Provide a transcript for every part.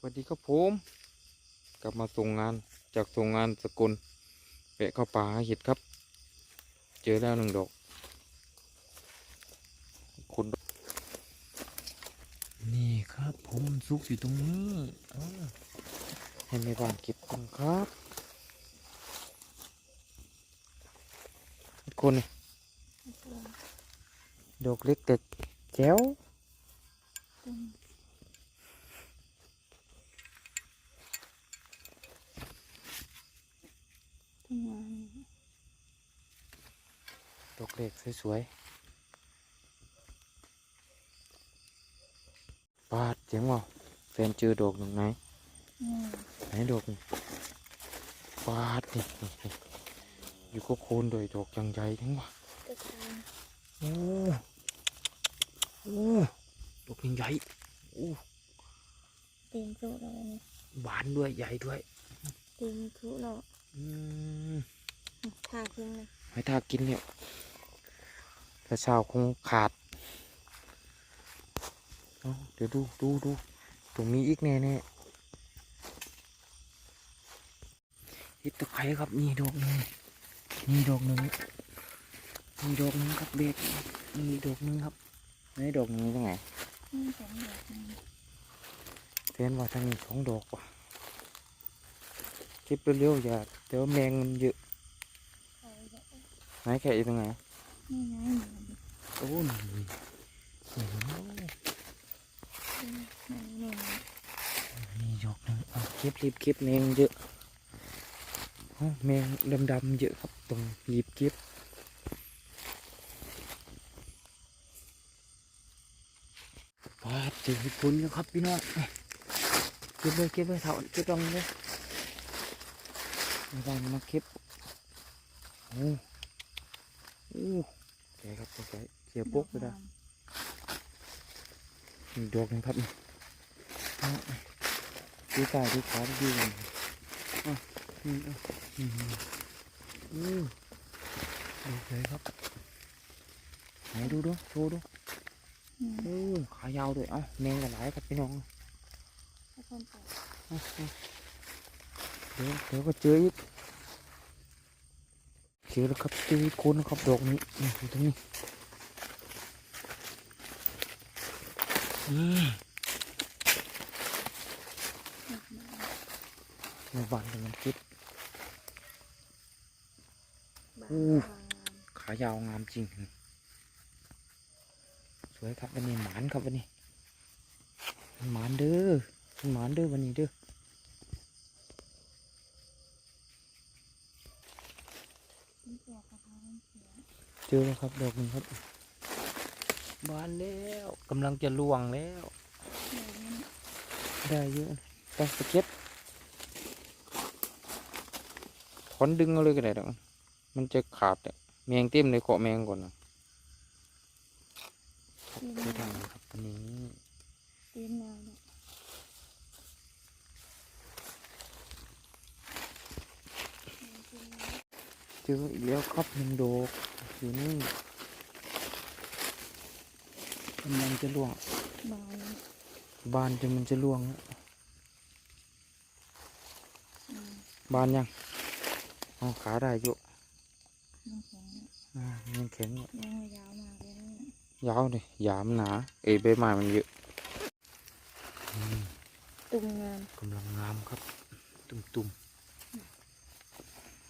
สวัสดีครับผมกลับมาส่งงานจากส่งงานสกุลแปะเข้าป่าหาเห็ดครับ เจอแล้วหนึ่งดอกคุณนี่ครับผมซุกอยู่ตรงนี้ให้แม่บ้านเก็บกันครับคนนี่ดอกเล็กแต่แจ๋ว ทำงานดอกเล็กสวยๆปาดเจ๋งว่ะแฟนเจอดอกหนึ่งไหนอืมไหนดอกนี่ปาดนี่นี่นี่อยู่ก็โคนโดวยดอกยังใหญ่ทั้งว่ะกระชายโอ้โอ้ดอกยังใหญ่โอ้เต็มสุแล้วนี่บานด้วยใหญ่ด้วยเต็มทุแล้วอืม ทาทิ้งเลยให้ถ้ากินเนี่ยถ้าเช้าคงขาดเอาเดี๋ยวดูดูดูตรงนี้อีกแน่แน่ๆฮิตตะไคร้ครับนี่ดอกหนึ่งนี่ดอกหนึ่งนี่ดอกหนึ่งครับเบ็ดนี่ดอกหนึ่งครับนี่ดอกหนึ่งยังไงนี่สองดอกนี่เทียนว่าทางนี้สองดอกว่ะ เก็บเร็วๆอย่าเดี๋ยวแมงมันเยอะเอาไว้ไหนแค่อีกตรงไหนนี่ไงโอ้ยโอ้โหนี่นี่นี่ดอกหนึ่งเอาเก็บรีบเก็บแมงเยอะโอ้แมงดำๆเยอะครับตรงรีบเก็บปาดเจอญี่ปุ่นแล้วครับพี่น้องเก็บเลยเก็บเลยเถาเก็บตรงนี้เลย ไมาบ้มาเก็บโอ้โอ้แกครับแกเสียวปุ๊กไปแล้วอีดอกนึงครับนี่ดูตาดูขาดูดีกันอะอะอืมอืมดอเลยครับไหนดูดูโชว์ดูอืมโอ้ขายาวด้วยเอ้าแมงกันหลายครับพี่น้อง ดี๋ยวเดี๋ยวก็เจออีกเจอแล้วครับเจออีกคนนะครับดอกนี้นี่อยู่ตรงนี้มดอกไม้ในบานกำลังคิดอู้ขายาวงามจริง สวยครับวันนี้หมานครับวันนี้หมานเด้อหมานเด้อวันนี้เด้อ นี่แจกกระเพราเสีย เจอแล้วครับดอกหนึงครับบานแล้วกำลังจะล่วงแล้วเดี๋ยวนี้ได้เยอะไปสเก็ตถอนดึงเอาเลยก็ได้ดอกมันจะขาดอะแมงเต็มเลยเกาะแมงก่อนนะตีนไม่ได้แนวครับวันนี้ตีนแนวเนี่ยเจออีกแล้วครับหนึ่งดอก อยู่นี่กำลังจะล่วง บางบานจนมันจะล่วงแล้วอืมบานยังเอาขาได้อยู่น้ำแข็งเนี่ยอ่ายังแข็งอยู่ยังไม่ยาวมากเลยนะเนี่ยยาวเลยหยามหนา เอยใบไม้มันเยอะอืมตุ่มงานกำลังงามครับ ตุ่มตุ่ม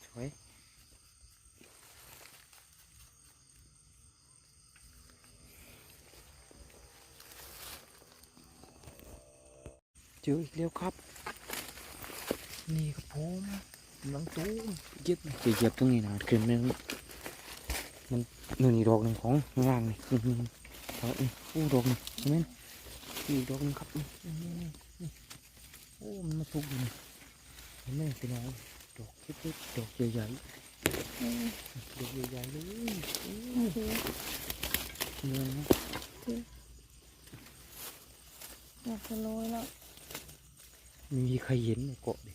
ๆสวย เจออีกแล้วครับ นี่ครับผมกำลังตูมเหยียบไปเหยียบตรงนี้นะขึ้นมันมันนี่นี่ดอกหนึ่งของข้างล่างนี่นี่นี่นี่เอานี่อู้ดอกหนึ่งเห็นไหมนี่ดอกหนึ่งครับนี่นี่นี่นี่โอ้มันมาทุกอยู่นี่เห็นไหมพี่น้องดอกเล็กๆดอกใหญ่เออๆดอกใหญ่ๆเลยอู้โอเคเงินนะอยากจะโรยแล้วไม่มีใครเห็นในเกาะดิ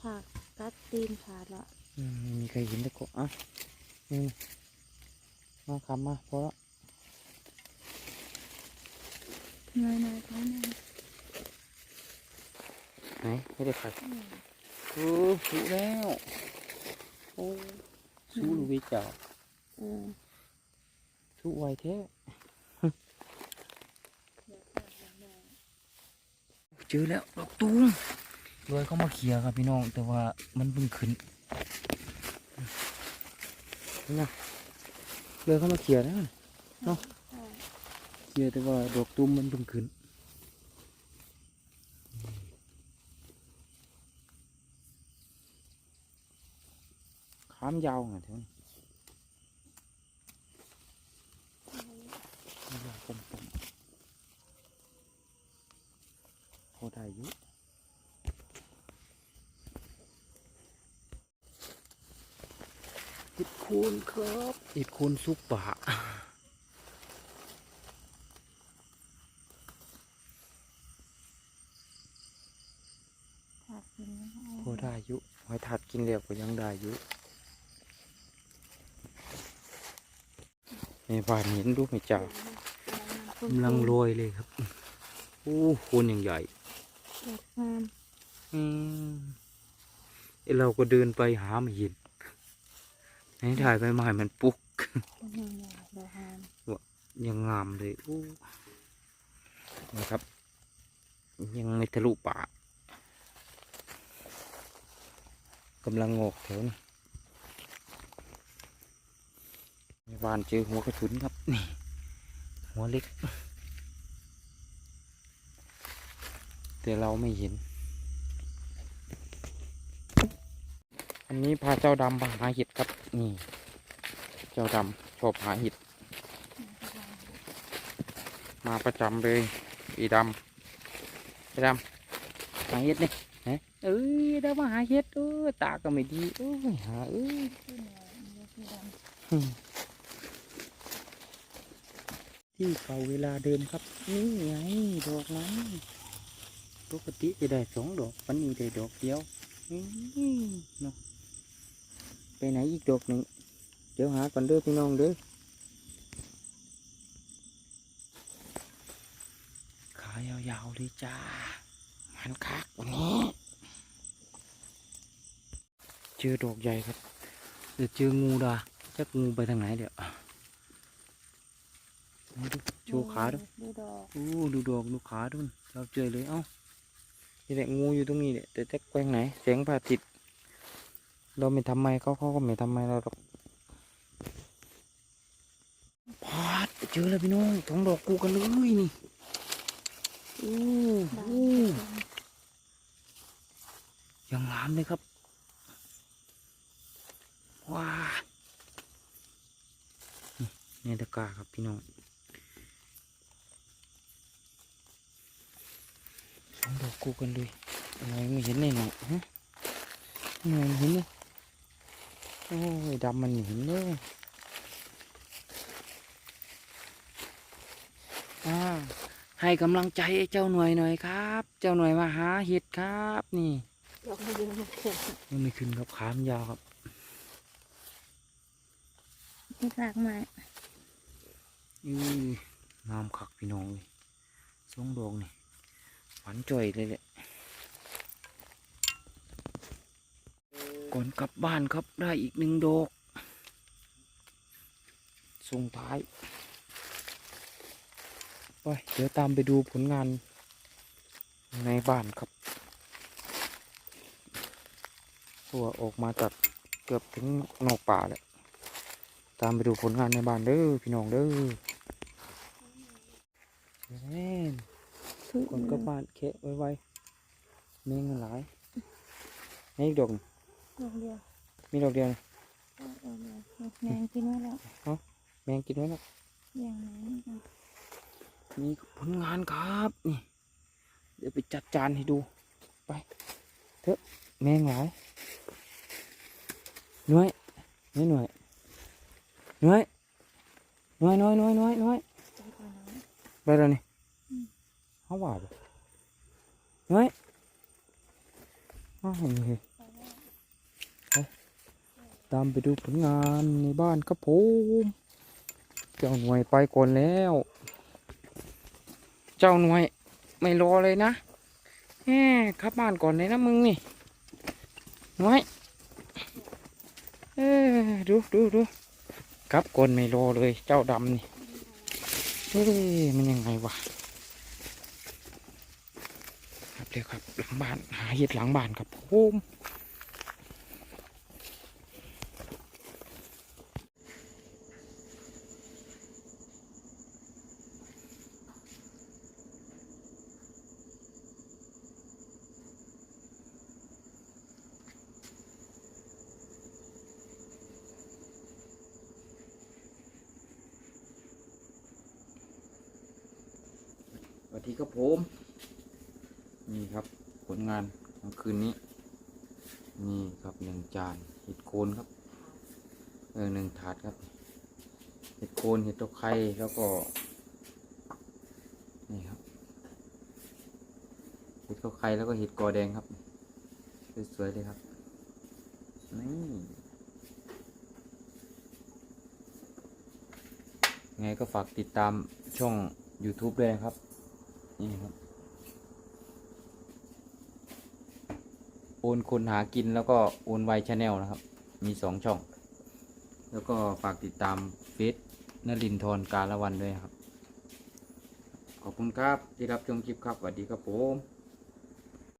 ถากกัดตีนขาดละอืมไม่มีใครเห็นในเกาะอะนี่มาคำมาพอละเงยหน้าท้องหน้าไหนไม่ได้ขัดอืมเออสู้แล้วโอ้สู้ลูกวิจ่าเออสู้ไวแท้ เดี๋ยวก่อนเดี๋ยวแม่ เจอแล้วดอกตูมรวยเข้ามาเคลียร์ครับพี่น้อง แต่ว่ามันเพิ่งขึ้นนี่นะรวยเข้ามาเคลียร์นะเนาะใช่เคลียร์แต่ว่าดอกตูมมันเพิ่งขึ้นขามยาวไงเท่านี้ยาวกลมๆพ อได้อยู่อิดคูนครับอิดคูนซุปปะถากกินไม่ได้พอได้อยุหอยถัดกินเหลียวก็ยังได้อยุในบ้านเห็นดูไหมจ้ากำลังโรยเลยครับ โอ้โคนอย่างใหญ่ ดอกงามอืมไอ้เราก็เดินไปหาไม่เห็นไหนถ่ายไปมาให้มันปุกต้นใหญ่ๆดอกงามยังงามเลยโอ้นะครับ ยังไม่ทะลุป่ากำลังงอกแถวนี้ในบ้านเจอหัวกระสุนครับ นี่ หัวเล็ก แต่เราไม่เห็น อันนี้พาเจ้าดำมาหาเห็ดครับ นี่ เจ้าดำชอบหาเห็ด มาประจำเลยอีดำอีดำหาเห็ดนี่ฮะเอ้ยดำมาหาเห็ดเออตาก็ไม่ดีเอ้ยหาเอ้ยที่เก่าเวลาเดิมครับ นี่ไงดอกนั้น ปกติจะได้สองดอกวันนี้ได้ดอกเดียวนี่เนาะไปไหนอีกดอกหนึ่งเดี๋ยวหาก่อนเด้อพี่น้องเด้อขายาวๆเลยจ้ามันคักวันนี้เจอดอกใหญ่ครับเดี๋ยวเจองูดาจักงูไปทางไหนเดี๋ยวมาดูำโชว์ขาดูดูดอกโอ้ดูดอกดูขาดูนเราเจอเลยเอ้า นี่แหละงูอยู่ตรงนี้เนี่ยแต่จะแกว่งไหนแสงพระอาทิตย์เราไม่ทำไมเขาเขาก็ไม่ทำไมเราหรอกพาดเจอแล้วพี่น้องสองดอกกูกันเลยนี่อ้ดาโหยังงามเลยครับว้านี่ในตะกร้าครับพี่น้องสอง ดอกกูกันเลยอะไรไม่เห็นเลยหน่อยฮะไม่เห็นเลยโอ้ยดำมันเห็นเลยอ่าให้กำลังใจไอ้เจ้าหน่วยหน่อยครับ เจ้าหน่วยมาหาเห็ดครับ นี่ดอกไม่เยอะมากเลยยังไม่ขึ้นครับขามนยาวครับเห็ดหลากไม้อืองามคักพี่น้องเลยสองดอกนี่ วานจ่อยเลยแหละ ก่อนกลับบ้านครับได้อีกหนึ่งดอกส่งท้ายไปเดี๋ยวตามไปดูผลงานในบ้านครับเพราะว่าออกมาจากเกือบถึงนอกป่าแล้วตามไปดูผลงานในบ้านเด้อพี่น้องเด้อแม่น คนกลับบ้านแคะไว้ๆแมงมันหลายนี่อีกดอกหนึ่งดอกเดียวมีดอกเดียวนะดอกเดียวแมงกินไว้แล้วแมงกินไว้แล้วอย่างไหนนี่กันมีผลงานครับนี่เดี๋ยวไปจัดจานให้ดู ไปเถอะแมงหลายหน่วยนี่หน่วยหน่วยหน่วยหน่วยหน่วยหน่วยหน่วยใจก่อนนะไปแล้วนี่อืม เขาว่าบ่หน่วยอ้าวเห็นเลยไปตามไปดูผลงานในบ้านครับผมเจ้าหน่วยไปก่อนแล้ว เจ้าหน่วยไม่รอเลยนะแหมขับบ้านก่อนเลยนะมึงนี่น้อยเออดูดูดูกลับก่อนไม่รอเลย เจ้าดำนี่เฮ้ยมันยังไงวะครับ เดี๋ยครับ หลังบ้านหาเห็ดหลังบ้านครับผมสวัสดีครับผม นี่ครับผลงานของคืนนี้ นี่ครับหนึ่งจานเห็ดโคนครับ เออหนึ่งถาดครับ เห็ดโคนเห็ดตกไคร้แล้วก็ นี่ครับ เห็ดตกไคร้แล้วก็เห็ดกอแดงครับ สวยๆเลยครับ นี่ไงก็ฝากติดตามช่อง YouTube ด้วยนะครับ นี่ครับ โอนคนหากินแล้วก็โอนไวชาแนลนะครับ มีสองช่อง แล้วก็ฝากติดตามเฟซนลินทรการละวันด้วยครับ ขอบคุณครับที่รับชมคลิปครับสวัสดีครับผม